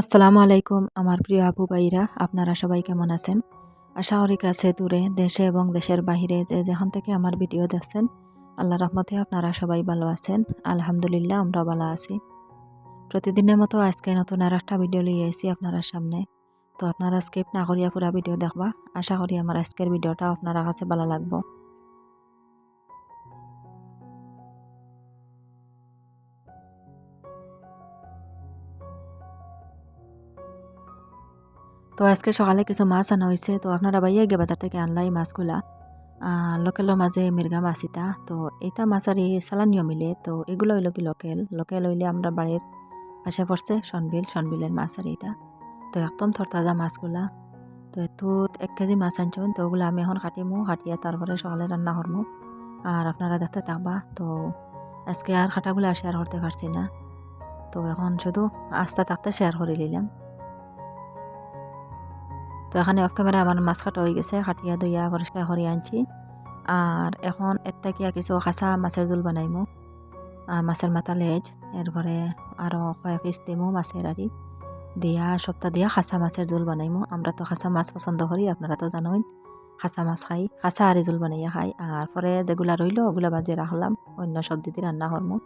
আসসালামু আলাইকুম, আমার প্রিয় আবু ভাইরা, আপনারা সবাই কেমন আছেন? আশা করি কাছে দূরে, দেশে এবং দেশের বাহিরে যে যেখান থেকে আমার ভিডিও দেখছেন, আল্লাহ রহমতে আপনারা সবাই ভালো আছেন, আলহামদুলিল্লাহ আমরা ভালো আছি। প্রতিদিনের মতো আজকে নতুন আর একটা ভিডিও লিয়ে এসেছি আপনারা সামনে। তো আপনারা স্কিপ না করিয়া পুরা ভিডিও দেখবা, আশা করি আমার আজকের ভিডিওটা আপনারা কাছে ভালো লাগবো। তো আজকে সকালে কিছু মাছ আনা হয়েছে। তো আপনারা বাইয়া গিয়ে বাজার থেকে আনলাই মাছগুলা। লোকেলের মাঝে মির্গা মাছ ইতা তো এটা মাছ আর এই সালানিও মিলে। তো এগুলো হইল কি লোকেল? লোকেল হইলে আমরা বাড়ির পাশে পড়ছে সনবিল। সনবিলের মাছ আর এইটা। তো একদম থরতাজা মাছগুলা। তো এত এক কেজি মাছ আনছেন তো ওগুলো আমি এখন কাটিমু, কাটিয়ে তারপরে সকালে রান্না করব আর আপনারা দেখতে থাকবা। তো আজকে আর খাটাগুলো শেয়ার করতে পারছি না। তো এখন শুধু আস্তে থাকতে শেয়ার করে নিলাম। তো এখানে অফ ক্যামেরা আমার মাছ কাটা হয়ে গেছে কাটিয়া দইয়া পরিষ্কার করে আনছি। আর এখন একটা কিছু খাসা মাছের জোল বানাইমু মাছের মাথা লেজ, এরপরে আরও কয়েক পিস দিমু মাছের আরি দিয়া, সপ্তাহ দিয়া খাসা মাছের জোল বানাইমু আমরা তো খাসা মাছ পছন্দ করি, আপনারা তো জানোই। খাসা মাছ খাই খাসা আরি জোল বানাইয়া খাই। আর পরে যেগুলা রইল, ওগুলা বাজে রাখলাম অন্য সবজি দিয়ে রান্না করমু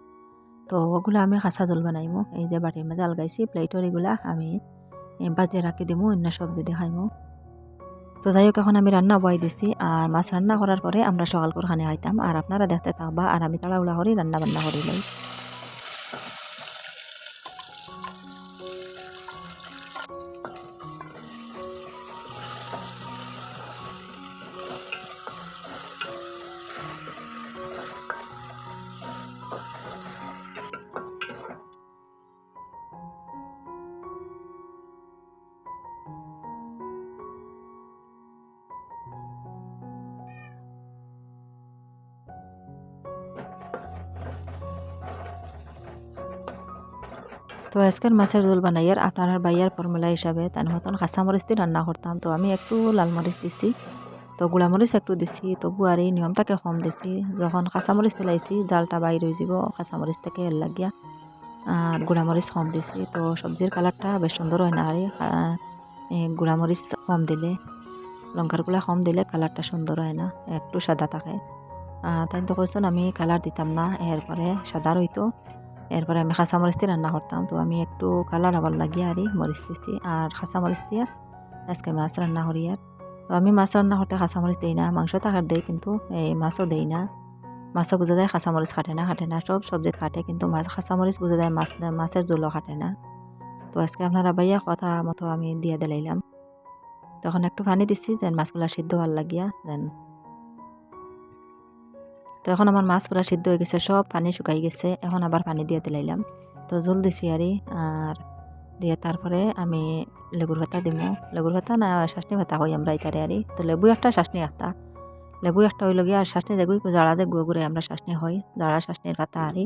তো ওগুলো আমি খাসা জোল বানাইমু এই যে বাটির মাঝে আলগাইছি প্লেটর এগুলা আমি বাজে রাখি দিমু, অন্য সবজি দেখাইমু। তো যাই হোক এখন আমি রান্না বয় দিছি, আর মাছ রান্না করার পরে আমরা সকাল করে খানে খাইতাম আর আপনারা দেখতে থাকবা, আর আমি তাড়াউড়া করি রান্না বান্না করি লই তো আজকের মাছের ঝোল বানাইয়ার আপনার বাইয়ার ফর্মুলা হিসাবে। তার মতন কাঁচামরিচ দিয়ে রান্না করতাম। তো আমি একটু লাল মরিচ দিছি, তো গুড়ামরিচ একটু দিছি, তবু আর এই নিয়মটাকে কম দিছি। যখন কাঁচামরিচ দিলাইছি জালটা বাইর হয়ে যাব কাঁচামরিচ থেকে এর লাগিয়া আর গুড়ামরিচ কম দিছি। তো সবজির কালারটা বেশ সুন্দর হয় না, আর গুড়ামরিচ কম দিলে লঙ্কারগুলা কম দিলে কালারটা সুন্দর হয় না, একটু সাদা থাকে। তাই তো কইসন আমি কালার দিতাম না, এরপরে সাদা রইতো। এরপরে আমি খাসা মরিচ দিয়ে রান্না করতাম। তো আমি একটু কালার আবার লাগিয়ে আরই মরিচ দিচ্ছি আর খাসা মরিচ দিয়ে আজকে মাছ রান্না করি আর। তো আমি মাছ রান্না করতে খাসা মরিচ দিই না, মাংস থাকার দেই, কিন্তু এই মাছও দেই না। মাছও বোঝা যায় খাসা মরিচ খাটে না খাটে না, সব সবজি খাটে, কিন্তু মাছ খাসা মরিচ বোঝা যায় মাছ, মাছের জলও খাটে না। তো আজকে আপনারা বাইয়া কথা মতো আমি দিয়ে দিলাইলাম। তখন একটু পানি দিচ্ছি যেন মাছগুলা সিদ্ধ হওয়ার লাগিয়া, যেন তো এখন আমার মাছ পুরা সিদ্ধ হয়ে গেছে, সব পানি শুকাই গেছে। এখন আবার পানি দিয়ে দিলাইলাম। তো জল দিছি আরি আর দিয়ে তারপরে আমি লেবুর ভাতা দিব। লেবুর ভাতা না, শাসনি ভাতা হই আমরা ইতারে আরি তো লেবু একটা শাসনি একটা লেবু একটা হইল গিয়ে আর শাসনি যেগুই জাড়া যে গুঁড়ো গুঁড়ে আমরা শাসনি হই জাড়া শাসনির ভাতা আরি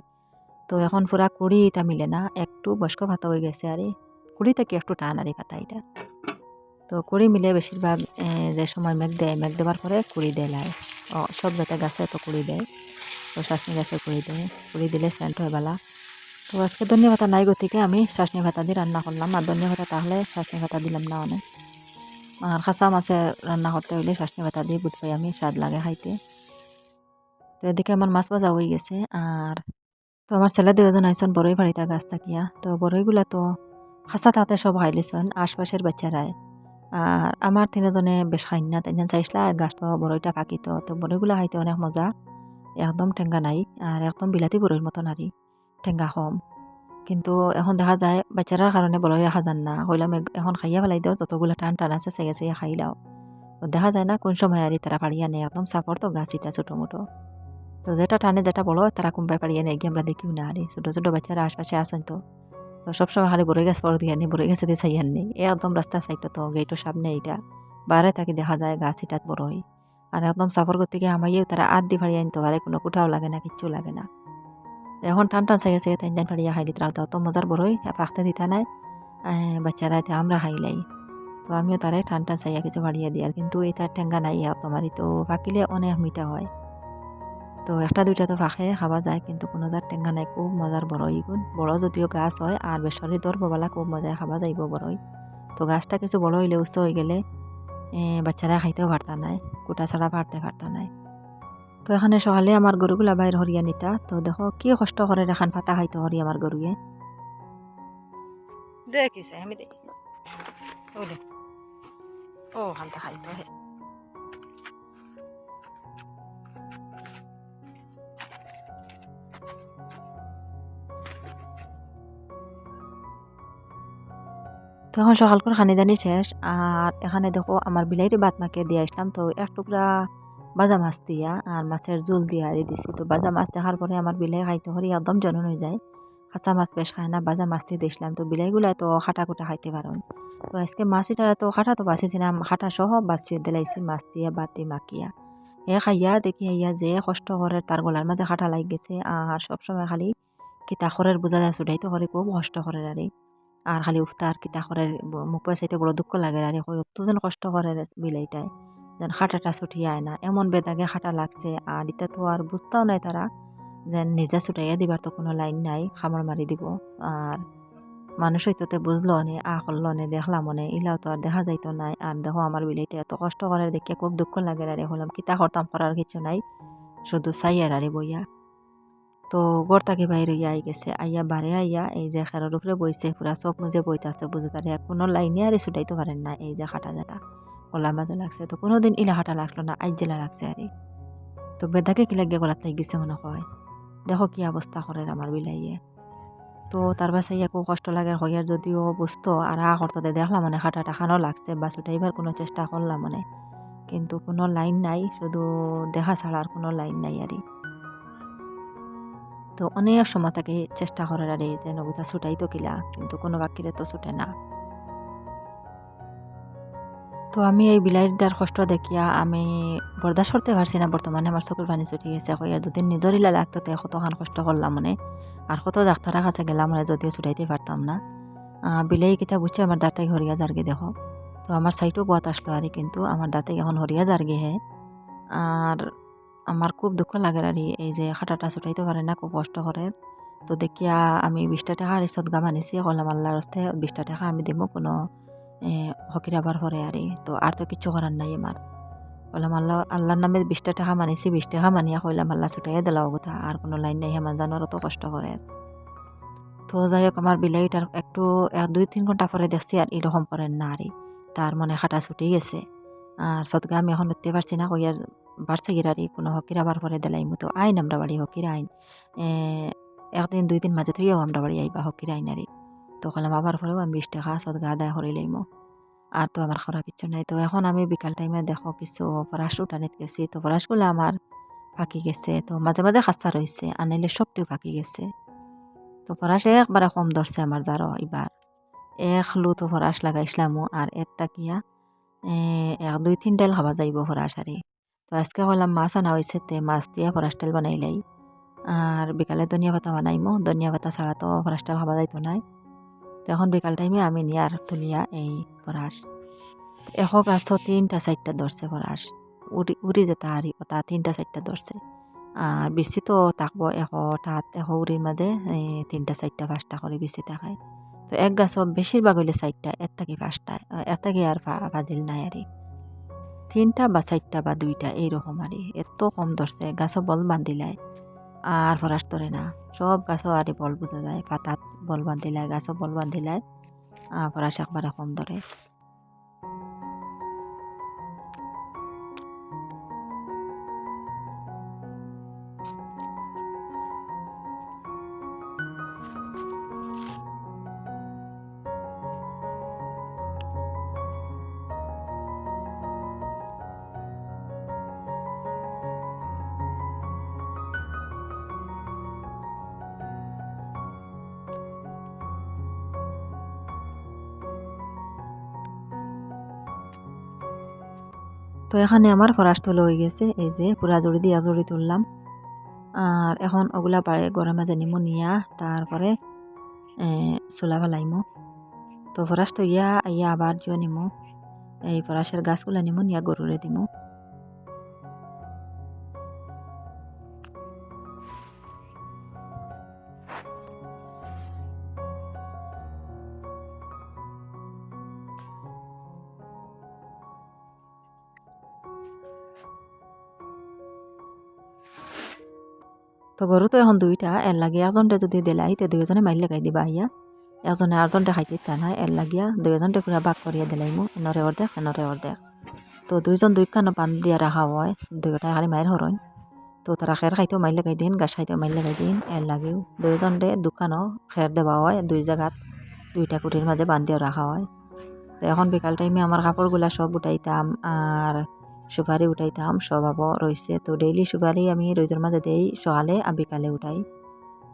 তো এখন পুরা কুড়ি এটা মিলে না, একটু বয়স্ক ভাতা হয়ে গেছে আরি কুড়ি থেকে একটু টান আরি ভাতা এটা। তো কুড়ি মিলে বেশিরভাগ যে সময় মেঘ দেয়, মেঘ দেওয়ার পরে কুড়ি দেয় লাই সব যাতে গাছে তো কুড়ি দেয়। তো শাসনি গাছে কুড়ি দেয়। কুড়ি দিলে সেন্ট হয় বেলা। তো আজকে ধনিয়া ভাতা নাই গতিকে আমি শাসনি ভাতা দিয়ে রান্না করলাম। আর ধনিয়া ভাতা তাহলে শাসনি ভাতা দিলাম না অনেক। আর খাসা মাছে রান্না করতে হইলে শাসনি ভাতা দিয়ে বুধ পাই আমি স্বাদ লাগে খাইতে। তো এদিকে আমার মাছ ভাজা হয়ে গেছে। আর তো আমার ছেলে দুজন আইসন বড়ই বাড়িতে, গাছ থাকিয়া। তো বড়ইগুলা তো খাসা তাতে সব হাইলিছন আশপাশের বাচ্চারায় আর আমার তিনজনে বেশ খাই না তিনজন চাইছিলা, গাছটা বড়ইটা পাকিত তো বড়ইগুলো খাইতে অনেক মজা। একদম ঠেঙ্গা নাই আর একদম বিলাতি বড়ইর মতো নারী ঠেঙ্গা কম। কিন্তু এখন দেখা যায় বাচ্চারার কারণে বড়ই রাখা যান না হইলাম এখন খাইয়া ফেলাই দাও যতগুলো টান টান আছে সেগে সেগে খাই লাও। দেখা যায় না কোন সময় আর তারা পাড়িয়ে আনে, একদম সাপর তো গাছিটা ছোটো মোটো। তো যেটা টানে যেটা বড় তারা কুম্পায় পাড়িয়ে আনে গিয়ে আমরা দেখিও না আরে ছোটো ছোটো বাচ্চারা আশপাশে আসেন তো। তো সবসময় খালি বড়ই গাছ পড়ে দিয়ে আনি বড়ই গাছে দিয়ে আনি একদম রাস্তার সাইডটা তো গেটের সামনে এইটা। বাইরে থাকি দেখা যায় গাছ এটাত বড় হয়। আর একদম সাফর করতে গিয়ে আমাইও তারা আদ দি ফাড়িয়ে আনতে পারে কোনো কুঠাও লাগে না, কিচ্ছু লাগে না। এখন টান টান চাইছে চাগে তিন দিন ফাড়িয়া খাই দিতে রাখতে অত মজার বড়ই পাখতে দিতে নাই বাচ্চারা এতে আমরা খাইলাই তো আমিও তারে টান টান চাইয়া কিছু ফাড়িয়ে দিই, আর কিন্তু এটা ঠেঙ্গা নাই তোমারই তো পাকিলে অনেক মিঠা হয়। তো একটা, দুইটা তো ফাঁকে খাওয়া যায়, কিন্তু কোনো যার টেঙ্গা নাই, খুব মজার বড় ইগুন বড় যদিও গাছ হয় আর বেসরি ধরবলা খুব মজায় খাওয়া যাইব বড়ই তো গাছটা কিছু বড় হইলে উচ্চ হয়ে গেলে বাচ্চারা খাইতেও পারতা নাই, কুটা ছাড়া পারতে পারতা নাই। তো এখানে সকালে আমার গরুগুলা বাইর হরিয়া নিতা, তো দেখো কি কষ্ট করে এখান পাতা খাইতে হরি আমার গরুয়ে দেখিছে আমি দেখি ও খানটা খাইতো হে। তখন সকাল করে খানি দানি শেষ, আর এখানে দেখো আমার বিলাইটি বাত মাকে দিয়ে আসলাম। তো এক টুকরা বাজা মাছ দিয়া আর মাছের জোল দিয়া আরে দিছি। তো বাজা মাছ দেখার পরে আমার বিলাই খাইতে হরি একদম জনন হয়ে যায়। কাঁচা মাছ বেশ খায় না বাজা মাছ দিয়ে দিছিলাম। তো বিলাইগুলা তো খাটা কুটা খাইতে পারেন। তো আজকে মাছিটা তো খাটা তো বাঁচিছিলাম খাটা সহ বাঁচিয়ে দিলাইছি মাছ দিয়ে বাতি মাখিয়া। এ খাইয়া দেখি আইয়া যে কষ্ট করে তার গলার মাঝে খাটা লাগ গেছে, আর সবসময় খালি কিতা খরের বোঝা যায়, ছুটাইতে করে খুব কষ্ট করে আরে। আর খালি উফতার কিতা করে মুখ পয়সাইতে বড় দুঃখ লাগে আর অত যেন কষ্ট করে বিলাইটায় যেন খাটাটা ছুটিয়ে আয় না, এমন বেদাগে খাটা লাগছে আর এটা তো আর বুঝতেও নাই তারা যেন নিজে ছুটাইয়া দিবার তো কোনো লাইন নাই খামর মারি দিব। আর মানুষ হইতে বুঝলো নে আ করল নে, দেখলাম মনে ইলাও তো আর দেখা যাইতো নাই। আর দেখো আমার বিলাইটা এত কষ্ট করে দেখে খুব দুঃখ লাগে আর হলাম কিতা করতাম করার কিছু নাই। শুধু চাই আর আরে বইয়া তো গড় তাকে বাইরে আই গেছে। আইয়া বারে আইয়া এই যে খেরার উপরে বইছে, পুরা চোখ মুজে বইতাছে বুঝে তারে কোনো লাইনে আর ছুটাইতে পারেন না এই যে খাটা জাটা। গলার মাঝে লাগছে, তো কোনোদিন ইলা হাঁটা লাগল না, আইজ জেলা লাগছে আর। তো বেদাকে কি লাগিয়ে গলাত লাগ গেছে মনে হয়? দেখো কি অবস্থা করে আমার বিলাইয়ে। তো তার বাসে খুব কষ্ট লাগে হইয়ার যদিও বুঝতো আর আ করতে দেখলাম মানে হাঁটাটা খানো লাগছে, বা ছুটাইবার কোনো চেষ্টা করলাম মানে। কিন্তু কোনো লাইন নাই, শুধু দেখা ছাড়া আর কোনো লাইন নাই আর। তো অনেক সময় তাকে চেষ্টা করার আরে যে নবিতা ছুটাই তো কিলা, কিন্তু কোনো বাক্যিরে তো ছুটে না। তো আমি এই বিলাইটার কষ্ট দেখিয়া আমি বরদাস্ত করতে পারছি না বর্তমানে আমার চকুর পানি ছুটি গেছে। আর দুদিন নিজের ইলা লাগতো কতখান কষ্ট করলাম মানে। আর কত ডাক্তারের কাছে গেলাম মানে যদিও ছুটাইতে পারতাম না। বিলাই কিতা বুঝছে আমার দাঁতে হরিয়া যারগে দেখো। তো আমার সাইটও বাত আসলো আর কিন্তু আমার দাঁতে এখন হরিয়া যারগে হে আর আমার খুব দুঃখ লাগে আর এই যে খাটাটা ছুটাইতে পারে না খুব কষ্ট করে তো দেখিয়া আমি বিশটা টাকা রিসত গাম আনিছি কলাম আল্লাহর হস্তে বিশটা টাকা আমি দিব কোনো হকির আবার পরে আরে তো আর তো কিছু করার নাই আমার কইলাম আল্লাহ আল্লাহর নামে বিশটা টাকা মানিছি বিশ টাকা মানিয়া কইলাম আল্লাহ ছুটাইয়া দিলাও কথা আর কোনো লাইন নাই হেমান জানোর অত কষ্ট করে তো যাই হোক আমার বিলাইটার একটু এক দুই, তিন ঘণ্টা পরে দেখছি আর এরকম করেন না আরে তার মনে খাটা ছুটি গেছে। আর সদগা আমি এখন উঠতে পারছি না কইয়ার বাড়ছে গিরারি কোনো হকির আবার পরে দিলাইমু তো আইন আমরা বাড়ি হকির আইন। একদিন, দুই দিন মাঝে থেকেও আমরা বাড়ি আইবা হকির আইনারি তো কলাম আবার পরেও আমি বিশ টাকা সদগা আদায় করে লইমু। আর তো আমার খারাপ কিছু নাই। তো এখন আমি বিকাল টাইমে দেখো কিছু পরাশ উঠানিত গেছি। তো পরাশগুলো আমার ফাঁকি গেছে। তো মাঝে মাঝে খাস্তা রয়েছে আনাইলে সবটিও ফাঁকি গেছে। তো পরাশে একবারে কম ধরছে আমার যারও এবার এক লু তো ফরাস লাগাইছিলামও আর এর তাকিয়া এক, দুই, তিন ডাল খাওয়া যাইব ফরাস আরে। তো আজকে কইলাম মাছ আনা হয়েছে তে মাছ দিয়া ফরাস তেল বানাইলাই আর বিকালে ধনিয়া পাতা বানাইমো ধনিয়া পাতা ছাড়া তো ফরাস তেল খাওয়া যাইতো নাই তো এখন বিকাল টাইমে আমি নিয়ার তুলিয়া এই ফরাস এশ গাছ তিনটা চারটা ধরছে ফরাস উড়ি উড়ি যেটা হারি ওটা তিনটা চারটা ধরছে আর বেশি তো এশ তাত এশ উড়ির মাঝে তিনটা চারটা পাঁচটা করে বেশি থাকায় তো এক গাছ বেশিরভাগ হইলে চারটা এর থাকি পাঁচটা এর থাকি আর বাজিল নাই আর তিনটা বা চারটা বা দুইটা এইরকম আর এত কম ধরছে, গাছও বল বান্ধিলায় আর ফরাস ধরে না। সব গাছও আরে বল বোঝা যায়, পাতাত বল বান্ধিলায় গাছও বল বান্ধিলায় ফরাস একবারে কম ধরে। তো এখানে আমার ফরাস তোলা হয়ে গেছে, এই যে পুরা জড়ি দিয়া জড়ি তুললাম। আর এখন ওগুলা পারে গরম নিমো নিয়া, তারপরে চোলা ফেলাইমো। তো ফরাস তো ইয়া ইয়া আবার জিও নিমো। এই ফরাসের গাছগুলা নিমো নিয়া গরুরে দিমু। তো গরু তো এখন দুইটা এর লাগে একজনটা যদি দিলাই তে দুইজনে মাইল লাগাই দিবা আইয়া একজনে আরজনটা খাইতে ইচ্ছা নাই এর লাগিয়া দুইজনটা পুরা বাক করিয়া দিলাইমু এনরে অর্ধেক এনরে অর্ধেক তো দুইজন দুইখানো বান দিয়া রাখা হয় দুইটাই খালি মায়ের হরণ তো তারা খের খাইতেও মাইল লাগাই দিন গাছ খাইতেও মাইল লাগাই দিন এর লাগেও। দুইজনরে দোকানও খের দেওয়া হয়, দুই জায়গাত দুইটা কুটির মাঝে বান্ধিও রাখা হয়। তো এখন বিকাল টাইমে আমার কাপড়গুলা সব উঠাইতাম আর সুপারি উঠাইতাম, সব আবার রয়েছে তো ডেইলি সুপারি আমি রোদের মাঝে দেই, সকালে আর বিকালে উঠাই।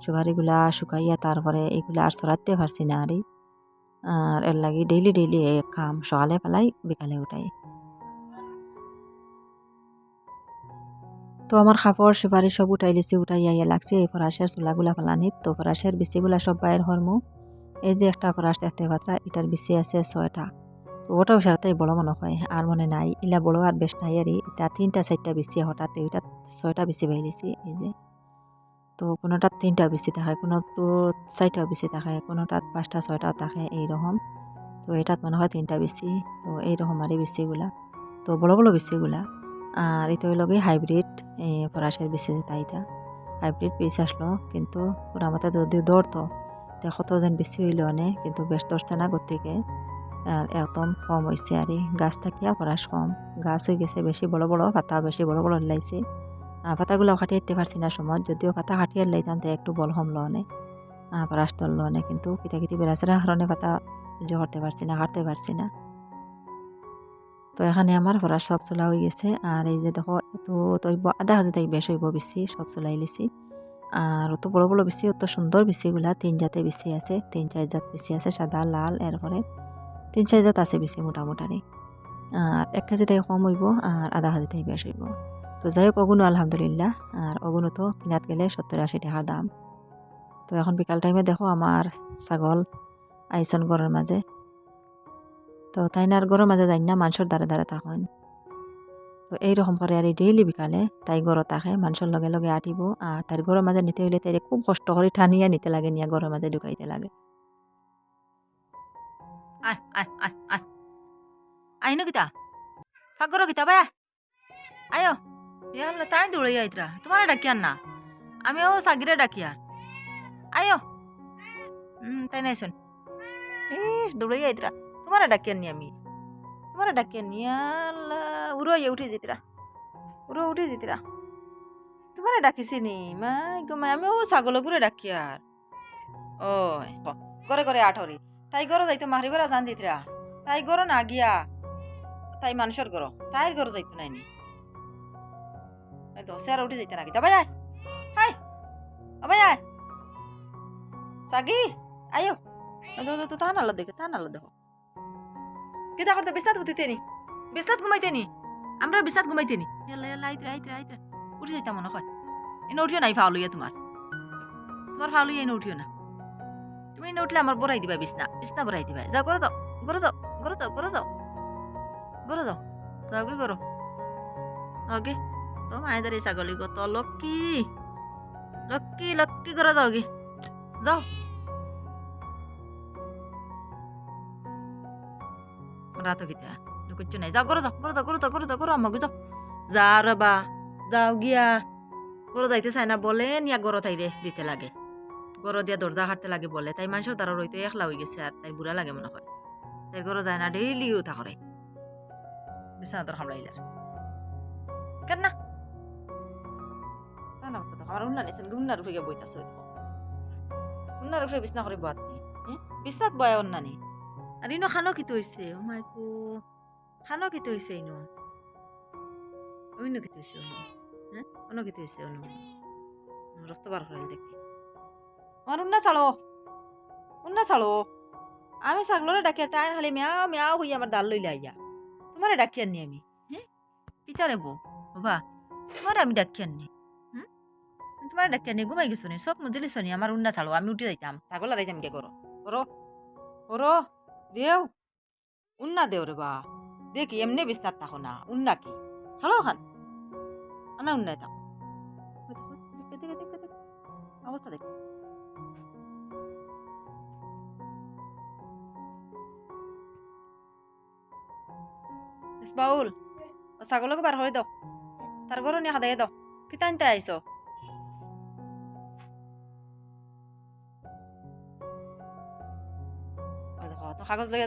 সুপারিগুলা শুকাইয়া তারপরে এগুলা আর সরাতে পারছি না আরই আর এর লাগি ডেইলি ডেইলি খাম, সকালে ফেলাই বিকালে উঠাই। তো আমার কাপড় সুপারি সব উঠাই লিছি উঠাই ইয়া লাগছে, এই ফরাসের চুলাগুলা ফেলানিত তো ফরাসের বিচিগুলা সব বাইর হরমু। এই যে একটা ফরাস দেখতে পাত্রা, এটার বিচি আছে ছয়টা। ওটাও সারাতাই বড় মনে হয়, আর মনে নাই। ইলা বড় আর বেশ নাই আর। এটা তিনটা, চারটা বিচি হঠাৎ, ওইটা ছয়টা বিচি বাইরেছি এই যে। তো কোনোটাত তিনটা বেশি থাকে কোনোটো চারটাও বেশি থাকে কোনোটাত পাঁচটা ছয়টাও থাকে এইরকম। তো এটাত মনে হয় তিনটা বেশি, তো এইরকম আর বেশিগুলা। তো বড় বড় বেশিগুলা। আর এটা গিয়ে হাইব্রিড ফরাসের বেশি এটা হাইব্রিড পিস আসলো, কিন্তু পুরা মতে যদি দৌড়তো। তো যেন বেশি হইল অনেক কিন্তু বেশ ধরছে না গতিকে আর একদম কম হয়েছে আর গাছ থাকিয়া ফরাস কম? গাছ হয়ে গেছে, বেশি বড় বড় পাতা, বেশি বড় বড় লাইছে পাতাগুলো কাটিয়ে দিতে পারছি না সময়, যদিও পাতা কাটিয়ে লাইতাম তো একটু বল হম লনে পরাশ তল লনে কিন্তু কিতা কিতি বেড়াচেরা কারণে পাতা সহ্য করতে পারছি না, কাটতে পারছি না। তো এখানে আমার পরাশ সব চলা হয়ে গেছে, আর এই যে দেখো, এতো তৈব, আধা হাজার তাই বেশ হইব বেশি, সব চলাই লিছি আর অত বড় বড় বেশি, অত সুন্দর বেশিগুলা তিন জাতে বেশি আছে, তিন চার জাত বেশি আছে, সাদা, লাল, এরপরে তিন চার জাত আছে বেশি মোটামুটারি আর এক কেজি তাই কম হইব আর আধা হাজার তাই বেশ হইব। তো যাই হোক অগুনও আলহামদুলিল্লাহ আর অগুনও তো কিনাত গেলে সত্তর আশি টাকার দাম। তো এখন বিকাল টাইমে দেখো আমার ছাগল আইসন গড়ের মাঝে তো তাই না আর গড়ের মাঝে যাই না মানুষের দ্বারে দ্বারে থাকেন তো এইরকম করে আর ডেইলি বিকালে তাই গড়ত থাকে মানুষের লগে লগে আটিব। আর তার গড়ের মাঝে নিতে হইলে তাই খুব কষ্ট করে ঠানিয়া নিতে লাগে, নিয়ে গড়ের মাঝে ঢুকাইতে লাগে। আয় আয় আয় আয়। আইন কিতা ফাঁক করো কিতা বাই আয়ো। ইয়াল্লা, তাই দৌড়ে আইতরা তোমার ডাকিয়ার না। আমিও সাগিরে ডাকিয়ার আয়ো। হুম তাই নাই শোন। ইস, দৌড়ে আইতরা তোমার ডাকিয়ার নি আমি। তোমার ডাকিয়ার নি। আল্লাহ উড়ো উঠে যেতরা উড়ো, উঠে যেতরা তোমার ডাকিছি নি। মাই গো, মাই, আমিও ছাগল ঘুরে ডাকিয়ার ও করে করে আঠরি তাই গরো যাইতো মারিবার জান দিতরা। তাই গরো না, গিয়া তাই মানুষের গরো। তাইর গরো যাইতো নাইনি দশে আর উঠে যেতে নাকি তবে আয়। হাই অবে আয়। সাগি, আয়ো। তো তো তা নালো দেখো তা নালো দেখো। কেদা করতে বিস্তাত হতে নি বিস্তাত ঘুমাইতে নি আমরা বিস্তাত ঘুমাইতে নি এলা এলা আইতরা আইতরা আইতরা উঠে যাইতাম মনে হয়। এনে উঠিও নাই, ফাউল ইয়ে তোমার। তোমার ফাউল ইয়ে এনে উঠিও না। তুমি এনে উঠলে আমার বড়াই দিবা, বিছনা। বিছনা বড়াই দিবা। যাও করো যাও করো যাও করো যাও করো যাও করো যাও যাও কি করো ওকে তো মায়েদের এই ছাগলী কত লক্ষ্মী। লক্ষ্মী লক্ষ্মী করে যাও কি যাও। রাতো কিতা কিচ্ছু নাই। যাও করো যাও করো যাও করো যাও করো যাও করো আমাকে যাও। যা রে বা যাও গিয়া। গরো যাইতে চাই না বলে নিয়া গরো তাইরে দিতে লাগে। গরো দিয়া দরজা হাঁটতে লাগে বলে, তাই মানুষের তারা রইতে একলা হয়ে গেছে আর তাই বুড়া লাগে মনে হয়। তাই গরো যায় না ডেইলি উঠা করে। বিছানা তোর হামলাইলার কেন? না তা না অবস্থা দেখো আমার উন্না নিছেন উন্নার উপরে গিয়ে বইতাছে দেখো। উন্নার উপরে বিছনা করে বয়াত নি বিছনাত বয়া অন্না নি আর ইনো খানো কিতো হইছে? ও মাই গো, খানো কিতো হইছে ইনো? অন্য হইছে অন্য হ্যাঁ? অন্য কিতো হইছে অন্য রক্ত বার করাইল দেখি। আমার উন্না ছাড়ো উন্না ছাড়ো আমি ছাগলরে ডাকিয়া তাই খালি মিয়াও মিয়াও হইয়া আমার দাল লইলে আইয়া তোমারে ডাকিয়ার নি আমি হ্যাঁ পিতারে বউ বাবা তোমার আমি ডাকিয়ার নি তোমার ডাকিয়া নি ঘুমাই গেছো নি সব মুজিলিস নি আমার উন্না ছাড়ো আমি উঠে যাইতাম ছাগল আর যাইতাম কে করো করো করো দেও উন্না দেও রে বা দেখি এমনি বিস্তার থাকো না উন্না কি ছাড়ো খান আনা উন্নায় থাকো অবস্থা দেখো ইসবাউল ও ছাগলকে বার হয়ে দাও তার ঘরে নিয়ে হাদাই দাও কিতা আনতে আইস কাগজ লগে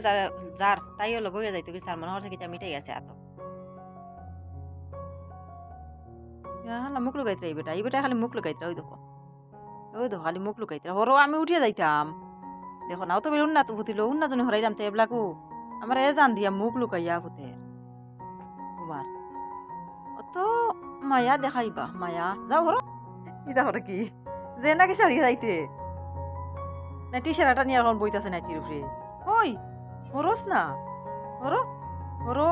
যার তাইও লগ হয়ে যাইতো কি সার মনে হচ্ছে কিতা মিঠাই আছে আতো হ্যাঁ মুখ লগাইতে এই বেটা এই বেটা খালি মুখ লগাইতে ওই দেখো ওই দেখো খালি মুখ লুকাইতে হরো, আমি উঠিয়ে যাইতাম। দেখো নাও তো বেলুন না তো ফুটিল উন না জনে হরাইলাম তো এবলাকু। আমার এ জান দিয়া মুখ লুকাইয়া ফুটের। তোমার অত মায়া দেখাইবা, মায়া। যাও হরো। ইতা হরে কি? যে নাকি শাড়ি যাইতে। না টি শার্টটা নিয়ে এখন বইতাছে নাইটির উপরে। ওই, হরস না। হরো হরো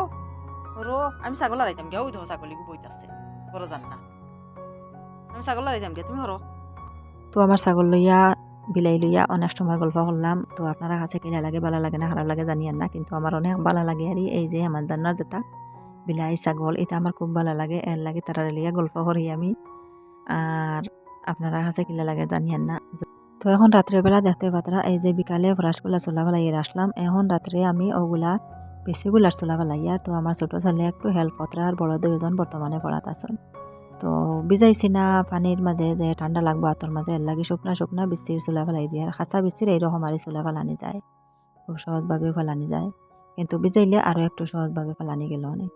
হরো। আমি ছাগল আড়াইতাম গে ওই ধর ছাগলি বইতাছে। বড় জান না। আমি ছাগল আড়াইতাম গে তুমি হরো। তো আমার ছাগল লইয়া, বিলাই লইয়া অনেক সময় গল্প করলাম। তো আপনারা কাছে কিনা লাগে ভালো লাগে না, খারাপ লাগে জানি আর না, কিন্তু আমার অনেক ভালো লাগে আর এই যে আমার জান্নার যেটা বিলাই, ছাগল, এটা আমার খুব ভালো লাগে, এর লাগে তারা লিয়া গল্প করি আমি। আর আপনারা কাছে কিলা লাগে জানি আর না। তো এখন রাত্রেবেলা দেখতে পাত্রা, এই যে বিকালে ব্রাশগুলা চোলা ফেলাইয়ে আসলাম। এখন রাত্রে আমি ওগুলা বেশিগুলা চোলা ফেলাইয়া তো আমার ছোটো ছেলে একটু হেল্প পত্রা আর বড় দুইজন বর্তমানে পড়াত আছেন। তো বিজাইছি না পানির মাঝে যে ঠান্ডা লাগবো হাতর মাঝে এর লাগে শুকনা শুকনা বৃষ্টির চোলা ফেলাই দিয়ে। আর খাঁচা বৃষ্টির এইরকম আর চোলা ফেলানি যায়। খুব সহজভাবে ফেলানি যায়। কিন্তু বিজাইলে আরও একটু সহজভাবে ফেলানি গেল অনেক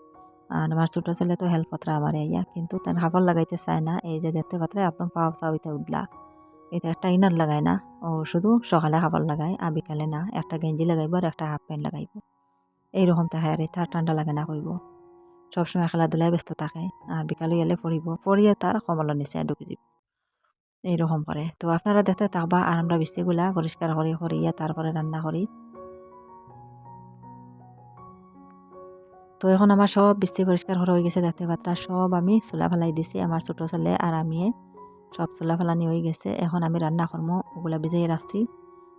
আর আমার ছোটো ছেলে তো হেল্প আমার ইয়া। কিন্তু তেন হাফল লাগাইতে চায় না। এই যে দেখতে পাত্রে একদম পাওয়া চাউইতে উদলা এটা একটা ইনার লাগায় না। ও শুধু সকালে খাবার লাগায় আর বিকালে না। একটা গেঞ্জি লাগাইব আর একটা হাফ প্যান্ট লাগাইব। এইরকম আর তার ঠান্ডা লাগে না কইব সবসময় খেলাধুলায় ব্যস্ত থাকে, আর বিকালে গেলে পড়িব। পড়িয়ে তার কমলের নিচে ঢুকে যাব এইরকম করে। তো আপনারা দেখতে থাকবা আর আমরা বৃষ্টিগুলা পরিষ্কার করি করিয়া তারপরে রান্না করি। তো এখন আমার সব বৃষ্টি পরিষ্কার হয়ে গেছে দেখতে পাত্রা সব আমি চুলা ফেলাই দিছি, আমার ছোটো ছেলে আর আমি সব চুলা ফেলানি হয়ে গেছে। এখন আমি রান্না করব ওগুলা ভিজাই রাখছি।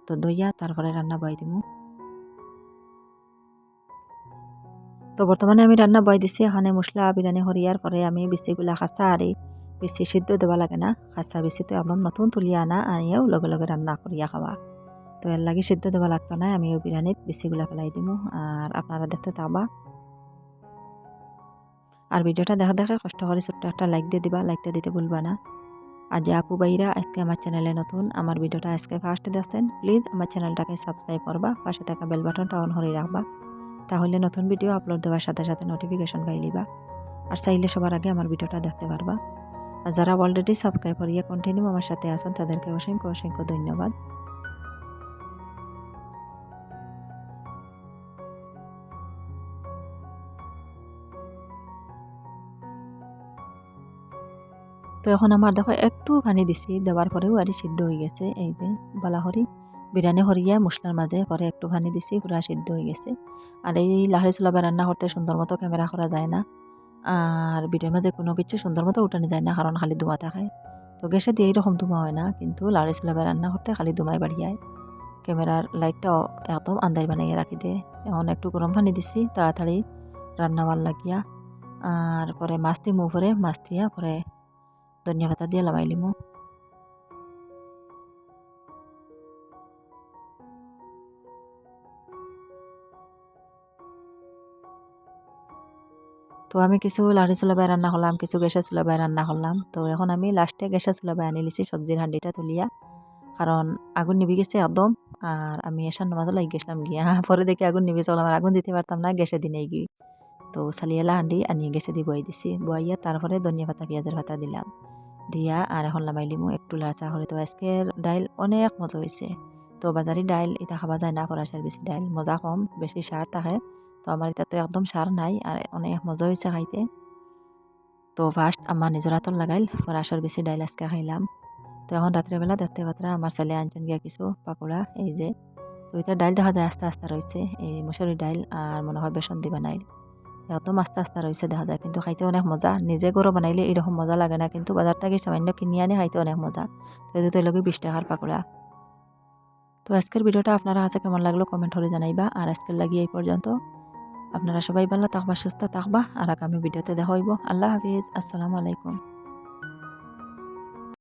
তো দইয়া তারপরে রান্না বয় দিব তো বর্তমানে আমি রান্না বয় দিছি এখানে মশলা বিরিয়ানি হরিয়ার পরে আমি বিচিগুলা খাসা আরি বেশি সিদ্ধ দেওয়া লাগে না। খাসা বেশি তো একদম নতুন তুলিয়া আনা, আনিয়েও লগে লগে রান্না করিয়া খাওয়া তো এর লাগে সিদ্ধ দেওয়া লাগতো না, আমি বিরিয়ানিত বেশিগুলা ফেলাই দিব আর আপনারা দেখতে থাকবা। আর ভিডিওটা দেখা দেখে কষ্ট করে ছোট্ট একটা লাইক দিয়ে দিবা। লাইকটা দিতে ভুলবা না। আর যে আপু বাইরা আজকে আমার চ্যানেলে নতুন, আমার ভিডিওটা আজকে ফার্স্ট দেখছেন প্লিজ আমার চ্যানেলটাকে সাবস্ক্রাইব করবা। পাশে থাকা বেল বাটনটা অন করে রাখবা। তাহলে নতুন ভিডিও আপলোড দেওয়ার সাথে সাথে নোটিফিকেশন পাই লিবা। আর চাইলে সবার আগে আমার ভিডিওটা দেখতে পারবা। আর যারা অলরেডি সাবস্ক্রাইব করিয়া কন্টিনিউ আমার সাথে আছেন, তাদেরকে অসংখ্য অসংখ্য ধন্যবাদ। তো এখন আমার দেখো একটু পানি দিছি, দেওয়ার পরেও আর সিদ্ধ হয়ে গেছে, এই যে, বালাহরি। বিরিয়ানি হরিয়া মশলার মাঝে পরে একটু পানি দিছি, পুরা সিদ্ধ হয়ে গেছে। আর এই লাহড়ি চুলাবে রান্না করতে সুন্দর মতো ক্যামেরা করা যায় না। আর বিটের মাঝে কোনো কিছু সুন্দর মতো উঠানো যায় না, কারণ খালি ধোঁয়া থাকে তো গ্যাসে দিয়ে এইরকম ধোঁয়া হয় না, কিন্তু লাহড়ি চুলাবে রান্না করতে খালি ধোঁয়ায় বাড়িয়ায় ক্যামেরার লাইটটা একদম আন্দার বানাইয়ে রাখি দে। এখন একটু গরম পানি দিছি, তাড়াতাড়ি রান্না ভালো লাগিয়া। আর পরে মাছ দিমু পরে মাছ দিয়া পরে ধনিয়া পাতা দিয়ে লামাই তো আমি কিছু লাড়ি চুলাবাই রান্না করলাম, কিছু গ্যাসের চুলাবাই রান্না করলাম। তো এখন আমি লাস্টে গ্যাসের চুলাবাই আনি লিছি, সবজির হান্ডিটা তুলিয়া। কারণ আগুন নিবি গেছে একদম, আর আমি এসার নামাজও লাগি গেছিলাম গিয়া। পরে দেখি আগুন নিবি চলাম আর আগুন দিতে পারতাম না গ্যাসে দিনে গিয়ে। তো সালিয়ালা হান্ডি আনি গ্যাসে দিয়ে বই দিছি। বইয়া তারপরে ধনিয়া পাতা, পেঁয়াজের পাতা দিলাম। দিয়া আর এখন লামাই লিমু একটু লাচা করে তো আজকের ডাইল অনেক মজা হয়েছে তো বাজারি ডাইল এটা খাওয়া যায় না ফরাসের বেশি ডাইল, মজা কম, বেশি সার থাকে তো আমার এটা তো একদম সার নাই আর অনেক মজা হয়েছে খাইতে। তো ফার্স্ট আমার নিজের হাতর লাগাইল ফরাসের বেশি ডাইল আজকে খাইলাম। তো এখন রাত্রেবেলা দেখতে পাত্রা আমার ছেলে আনছেন গিয়া কিছু পাকোড়া, এই যে। তো এটা ডাইল দেখা যায় আস্তে আস্তে রয়েছে এই মুসুরি ডাইল আর মনে হয় বেসন দি বানাইল। এত আস্তে আস্তে রয়েছে দেখা যায়, কিন্তু খাইতে অনেক মজা। নিজে গরু বানাইলে এরকম মজা লাগে না, কিন্তু বাজার থেকে সামান্য কিনে আনে খাইতে অনেক মজা। তো এই তো লগে বিশ টাকার পাকোড়া। তো আজকের ভিডিওটা আপনারা কাছে কেমন লাগল কমেন্ট করে জানাইবা। আর আজকের লাগিয়ে এই পর্যন্ত। আপনারা সবাই ভালো থাকবা, সুস্থ থাকবা, আর আগামী ভিডিওতে দেখা হইব। আল্লাহ হাফিজ। আসসালামু আলাইকুম।